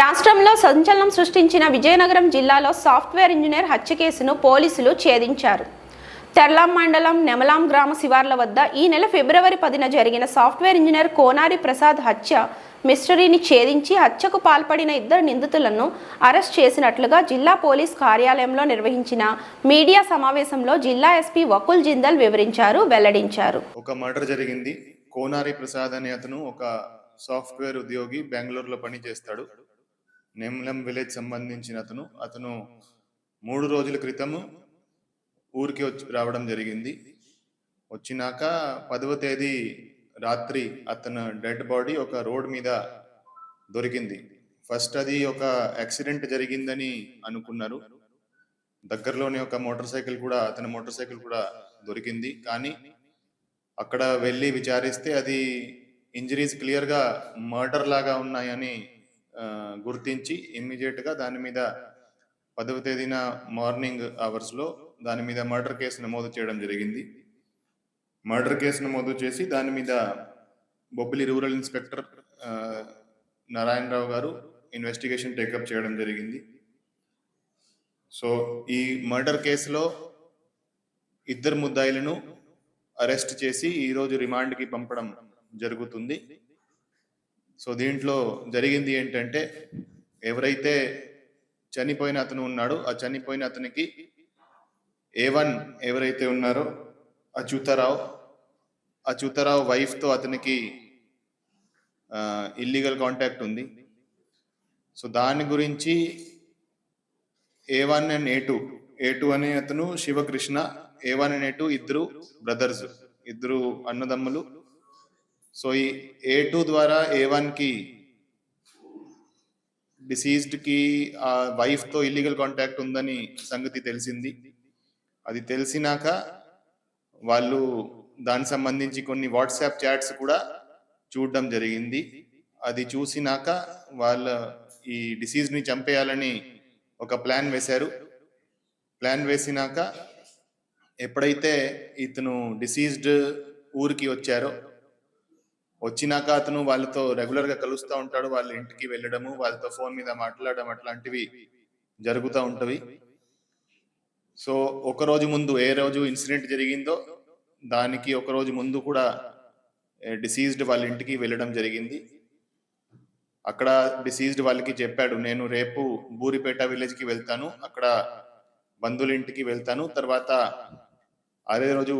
రాష్ట్రంలో సంచలనం సృష్టించిన విజయనగరం జిల్లాలో సాఫ్ట్వేర్ ఇంజనీర్ హత్య కేసును పోలీసులు ఛేదించారు. తెర్లాం మండలం నెమలాం గ్రామ శివార్ల వద్ద ఈ నెల ఫిబ్రవరి పదిన జరిగిన సాఫ్ట్వేర్ ఇంజనీర్ కోనారి ప్రసాద్ హత్య మిస్టరీని ఛేదించి హత్యకు పాల్పడిన ఇద్దరు నిందితులను అరెస్ట్ చేసినట్లుగా జిల్లా పోలీస్ కార్యాలయంలో నిర్వహించిన మీడియా సమావేశంలో జిల్లా ఎస్పీ వకుల్ జిందల్ వివరించారు వెల్లడించారు. ఒక మర్డర్ జరిగింది. కోనారి ప్రసాద్ అనే అతను ఒక సాఫ్ట్వేర్ ఉద్యోగి బెంగళూరులో పనిచేస్తాడు. నెమ్లం విలేజ్ సంబంధించిన అతను. అతను మూడు రోజుల క్రితము ఊరికి వచ్చి రావడం జరిగింది. వచ్చినాక పదవ తేదీ రాత్రి అతను డెడ్ బాడీ ఒక రోడ్ మీద దొరికింది. ఫస్ట్ అది ఒక యాక్సిడెంట్ జరిగిందని అనుకున్నారు. దగ్గరలోనే ఒక మోటార్ సైకిల్ కూడా అతని మోటార్ సైకిల్ కూడా దొరికింది. కానీ అక్కడ వెళ్ళి విచారిస్తే అది ఇంజరీస్ క్లియర్గా మర్డర్ లాగా ఉన్నాయని గుర్తించి ఇమ్మీడియట్గా దాని మీద పదవ తేదీన మార్నింగ్ అవర్స్లో దాని మీద మర్డర్ కేసు నమోదు చేయడం జరిగింది. మర్డర్ కేసు నమోదు చేసి దాని మీద బొబ్బిలి రూరల్ ఇన్స్పెక్టర్ నారాయణరావు గారు ఇన్వెస్టిగేషన్ టేకప్ చేయడం జరిగింది. సో ఈ మర్డర్ కేసులో ఇద్దరు ముద్దాయిలను అరెస్ట్ చేసి ఈరోజు రిమాండ్కి పంపడం జరుగుతుంది. సో దీంట్లో జరిగింది ఏంటంటే ఎవరైతే చనిపోయిన అతను ఉన్నాడో ఆ చనిపోయిన అతనికి ఏ వన్ ఎవరైతే ఉన్నారో అచ్యుతరావు అచ్యుతరావు వైఫ్తో అతనికి ఇల్లీగల్ కాంటాక్ట్ ఉంది. సో దాని గురించి A one and A two A two అనే అతను Sivakrishna A one and A two ఇద్దరు బ్రదర్స్ ఇద్దరు అన్నదమ్ములు సో ఈ ఏ టూ ద్వారా ఏ వన్కి డిసీజ్డ్కి ఆ వైఫ్తో ఇల్లీగల్ కాంటాక్ట్ ఉందని సంగతి తెలిసింది. అది తెలిసినాక వాళ్ళు దానికి సంబంధించి కొన్ని వాట్సాప్ చాట్స్ కూడా చూడడం జరిగింది. అది చూసినాక వాళ్ళ ఈ డిసీజ్ని చంపేయాలని ఒక ప్లాన్ వేశారు. ప్లాన్ వేసినాక ఎప్పుడైతే ఇతను డిసీజ్డ్ ఊరికి వచ్చారో వచ్చినాక అతను వాళ్ళతో రెగ్యులర్గా కలుస్తూ ఉంటాడు వాళ్ళ ఇంటికి వెళ్ళడము వాళ్ళతో ఫోన్ మీద మాట్లాడడం అట్లాంటివి జరుగుతూ ఉంటవి. సో ఒక రోజు ముందు ఏ రోజు ఇన్సిడెంట్ జరిగిందో దానికి ఒక రోజు ముందు కూడా డిసీజ్డ్ వాళ్ళ ఇంటికి వెళ్ళడం జరిగింది. అక్కడ డిసీజ్డ్ వాళ్ళకి చెప్పాడు నేను రేపు బూరిపేట విలేజ్కి వెళ్తాను అక్కడ బంధువుల ఇంటికి వెళ్తాను తర్వాత అదే రోజు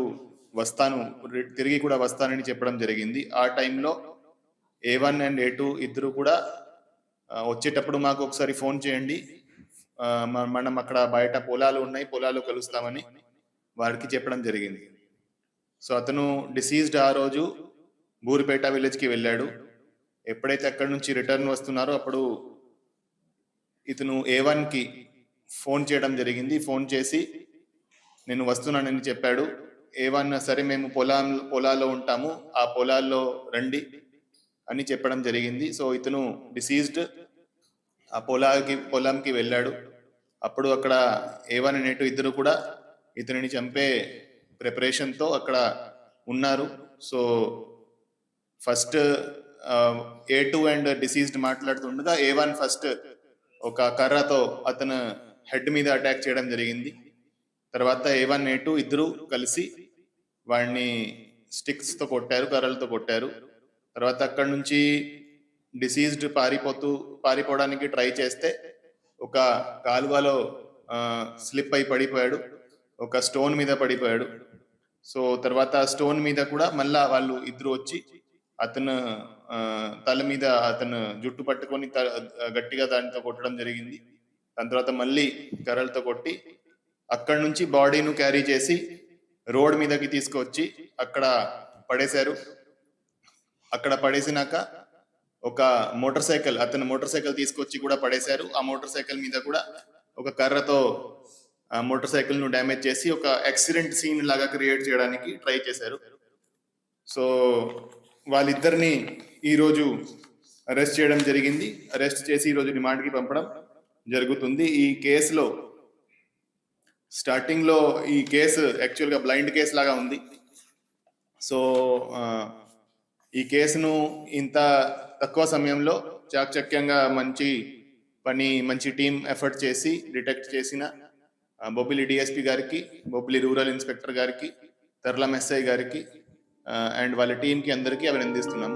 వస్తాను తిరిగి కూడా వస్తానని చెప్పడం జరిగింది. ఆ టైంలో A one and A two ఇద్దరు కూడా వచ్చేటప్పుడు మాకు ఒకసారి ఫోన్ చేయండి. మనం అక్కడ బయట పొలాలు ఉన్నాయి పొలాలు కలుస్తామని వారికి చెప్పడం జరిగింది. సో అతను డిసీజ్డ్ ఆ రోజు బూరిపేట విలేజ్కి వెళ్ళాడు. ఎప్పుడైతే అక్కడి నుంచి రిటర్న్ వస్తున్నారో అప్పుడు ఇతను ఏ వన్కి ఫోన్ చేయడం జరిగింది. ఫోన్ చేసి నేను వస్తున్నానని చెప్పాడు. ఏ వన్ సరే మేము పొలం పొలాల్లో ఉంటాము. ఆ పొలాల్లో రండి అని చెప్పడం జరిగింది. సో ఇతను డిసీజ్డ్. ఆ పొలాకి పొలంకి వెళ్ళాడు. అప్పుడు అక్కడ ఏ వన్ అనేటు ఇద్దరు కూడా ఇతనిని చంపే ప్రిపరేషన్తో అక్కడ ఉన్నారు. So first A two and deceased మాట్లాడుతుండగా ఏ వన్ ఫస్ట్ ఒక కర్రతో అతను హెడ్ మీద అటాక్ చేయడం జరిగింది. తర్వాత ఏ వన్ ఏ టూ ఇద్దరు కలిసి వాడిని స్టిక్స్తో కొట్టారు కర్రలతో కొట్టారు. తర్వాత అక్కడ నుంచి డిసీజ్డ్ పారిపోతూ పారిపోవడానికి ట్రై చేస్తే ఒక కాలువలో స్లిప్ అయి పడిపోయాడు. ఒక స్టోన్ మీద పడిపోయాడు. సో తర్వాత స్టోన్ మీద కూడా మళ్ళా వాళ్ళు ఇద్దరు వచ్చి అతను తల మీద అతను జుట్టు పట్టుకొని గట్టిగా దానితో కొట్టడం జరిగింది. దాని తర్వాత మళ్ళీ కర్రలతో కొట్టి అక్కడ నుంచి బాడీను క్యారీ చేసి రోడ్ మీదకి తీసుకొచ్చి అక్కడ పడేశారు. అక్కడ పడేసినాక ఒక మోటార్ సైకిల్ అతను మోటార్ సైకిల్ తీసుకొచ్చి కూడా పడేశారు. ఆ మోటార్ సైకిల్ మీద కూడా ఒక కర్రతో మోటార్ సైకిల్ను డ్యామేజ్ చేసి ఒక యాక్సిడెంట్ సీన్ లాగా క్రియేట్ చేయడానికి ట్రై చేశారు. సో వాళ్ళిద్దరిని ఈరోజు అరెస్ట్ చేయడం జరిగింది. అరెస్ట్ చేసి ఈరోజు రిమాండ్కి పంపడం జరుగుతుంది. ఈ కేసులో స్టార్టింగ్లో ఈ కేసు యాక్చువల్గా బ్లైండ్ కేసు లాగా ఉంది. సో ఈ కేసును ఇంత తక్కువ సమయంలో చాకచక్యంగా మంచి పని మంచి టీం ఎఫర్ట్ చేసి డిటెక్ట్ చేసిన బొబ్బిలి డిఎస్పి గారికి బొబ్బిలి రూరల్ ఇన్స్పెక్టర్ గారికి తెరలం ఎస్ఐ గారికి అండ్ వాళ్ళ టీంకి అందరికీ అభినందిస్తున్నాము.